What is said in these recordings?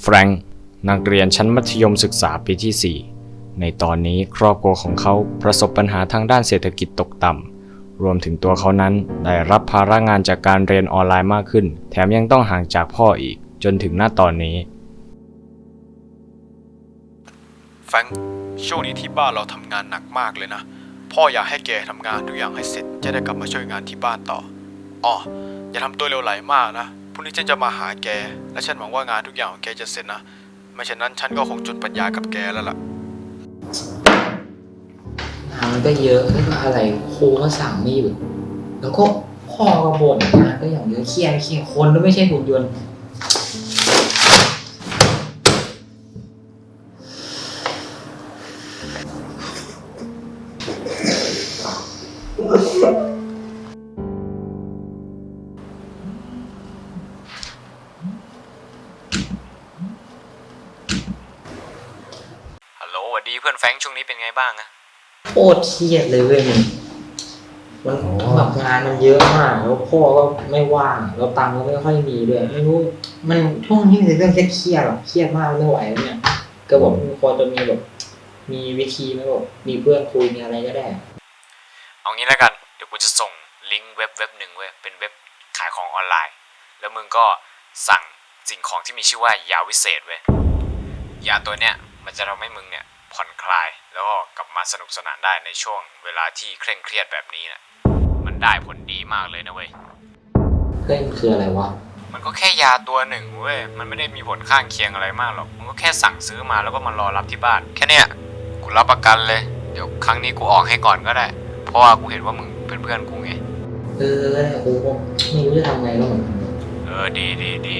แฟรงค์นักเรียนชั้นมัธยมศึกษาปีที่ 4 ในตอนนี้ครอบครัวของเขาประสบปัญหาทางด้านเศรษฐกิจตกต่ำ รวมถึงตัวเขานั้นได้รับภาระงานจากการเรียนออนไลน์มากขึ้น แถมยังต้องห่างจากพ่ออีกจนถึงหน้าตอนนี้แฟรงค์ช่วงนี้ที่บ้านเราทำงานหนักมากเลยนะ พ่ออยากให้แกทำงานทุกอย่างให้เสร็จ จะได้กลับมาช่วยงานที่บ้านต่ออ๋ออย่าทำตัวเร็วไหลมากนะ พรุ่งนี้ฉันจะมาหาแก และฉันหวังว่างานทุกอย่างของแกจะเสร็จนะ ไม่เช่นนั้นฉันก็คงจุดปัญญากับแกแล้วล่ะ งานมันก็เยอะไม่ว่าอะไรครูก็สั่งไม่หยุดแล้วก็พ่อก็บ่นงานก็อย่างเยอะเครียดเครียดคนก็ไม่ใช่หุ่นยนต์ งค์ช่วงนี้เป็นไงบ้างอะโคตรเครียดเลยเว้ยมึงมันแบบงานมันเยอะมาก แล้วพ่อก็ไม่ว่างแล้วตังค์ก็ไม่ค่อยมีด้วยไม่รู้มันช่วงนี้เป็นเรื่องเครียดๆหรอกเครียดมากไม่ไหวแล้วเนี่ยก็บอกพอจะมีแบบมีวิธีไหมแบบมีเพื่อนคุยมีอะไรก็ได้ เอางี้แล้วกัน เดี๋ยวกูจะส่งลิงก์เว็บเว็บหนึ่งเว้ยเป็นเว็บขายของออนไลน์ แล้วมึงก็สั่งสิ่งของที่มีชื่อว่ายาวิเศษเว้ยยาตัวเนี้ยมันจะทำให้มึงเนี่ย ผ่อนคลาย แล้วก็กลับมาสนุกสนานได้ในช่วงเวลาที่เคร่งเครียดแบบนี้นะมันได้ผลดีมากเลยนะเว้ยเฮ้ยมันคืออะไรวะ มันก็แค่ยาตัวหนึ่งเว้ย มันไม่ได้มีผลข้างเคียงอะไรมากหรอกมึงก็แค่สั่งซื้อมาแล้วก็มารอรับที่บ้าน แค่เนี้ยกูรับประกันเลย เดี๋ยวครั้งนี้กูออกให้ก่อนก็ได้ เพราะว่ากูเห็นว่ามึงเป็นเพื่อนกูไง เออกูก็ไม่รู้จะทำไงแล้วเหมือนกัน เออดีดีดี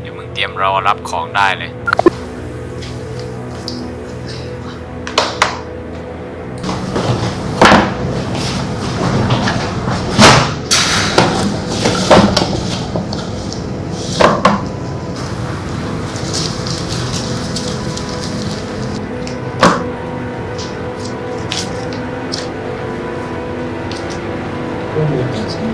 เดี๋ยวมึงเตรียมรอรับของได้เลย พวกมึงแต่งฉัน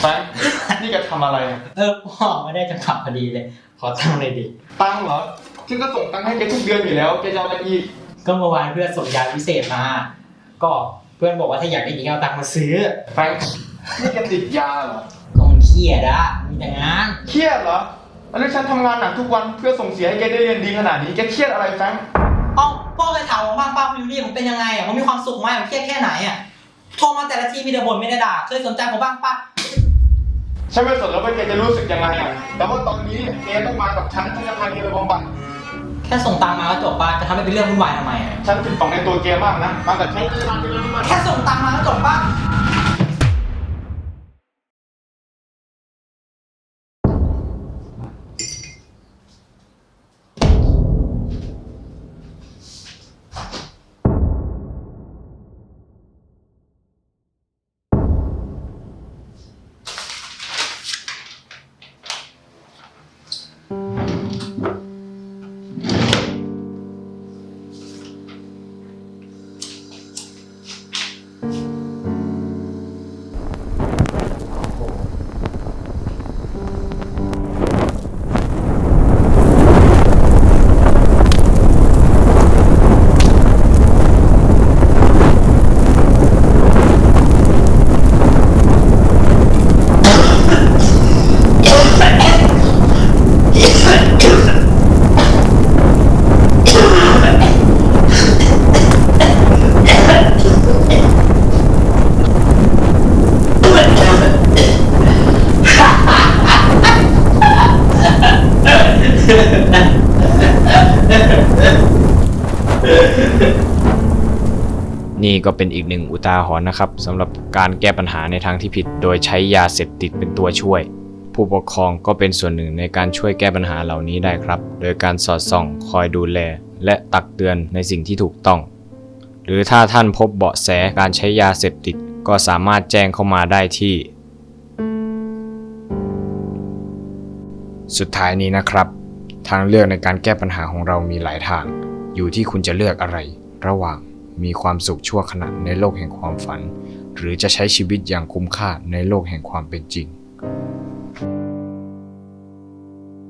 แฟรงค์นี่แกทำอะไรอะเออพ่อไม่ได้จังหวะพอดีเลย ขอตั้งเลยดิตังค์เหรอฉันก็ส่งตังค์ให้แกทุกเดือนอยู่แล้วแกจะเอาอะไรอีกก็เมื่อวานเพื่อนส่งยาพิเศษมา ก็เพื่อนบอกว่าถ้าอยากได้อีกเอาตังค์มาซื้อแฟรงค์นี่แกติดยาเหรอก็มันเครียดอะมีแต่งานเครียดเหรอแล้วฉันทำงานหนักทุกวันเพื่อส่งเสียให้แกได้เรียนดีขนาดนี้แกเครียดอะไรแฟรงค์เอ้าพ่อเคยถามผมบ้างป้าวิลลี่ผมเป็นยังไงอะผมมีความสุขไหมผมเครียดแค่ไหนอะโทรมาแต่ละทีมีแต่บ่นไม่ได้ด่าเคยสนใจผมบ้างป้า ฉันไม่สนแล้วว่าแกจะรู้สึกยังไงอะแต่ว่าตอนนี้แกต้องมากับฉันฉันจะพาแกไปบำบัดแค่ส่งตังค์มาก็จบป่ะจะทำให้เป็นเรื่องวุ่นวายทำไมอะฉันติดต่อในตัวแกมากนะมากับฉันแค่ส่งตังค์มาก็จบป่ะ นี่ก็เป็นอีกหนึ่งอุทาหรณ์นะครับสำหรับการแก้ปัญหาในทางที่ผิด โดยใช้ยาเสพติดเป็นตัวช่วย ผู้ปกครองก็เป็นส่วนหนึ่งในการช่วยแก้ปัญหาเหล่านี้ได้ครับ โดยการสอดส่องคอยดูแล และตักเตือนในสิ่งที่ถูกต้อง หรือถ้าท่านพบเบาะแสการใช้ยาเสพติดก็สามารถแจ้งเข้ามาได้ที่ สุดท้ายนี้นะครับ ทางเลือกในการแก้ปัญหาของเรามีหลายทาง อยู่ที่คุณจะเลือกอะไรระหว่าง มีความสุขชั่วขณะในโลกแห่งความฝัน หรือจะใช้ชีวิตอย่างคุ้มค่าในโลกแห่งความเป็นจริง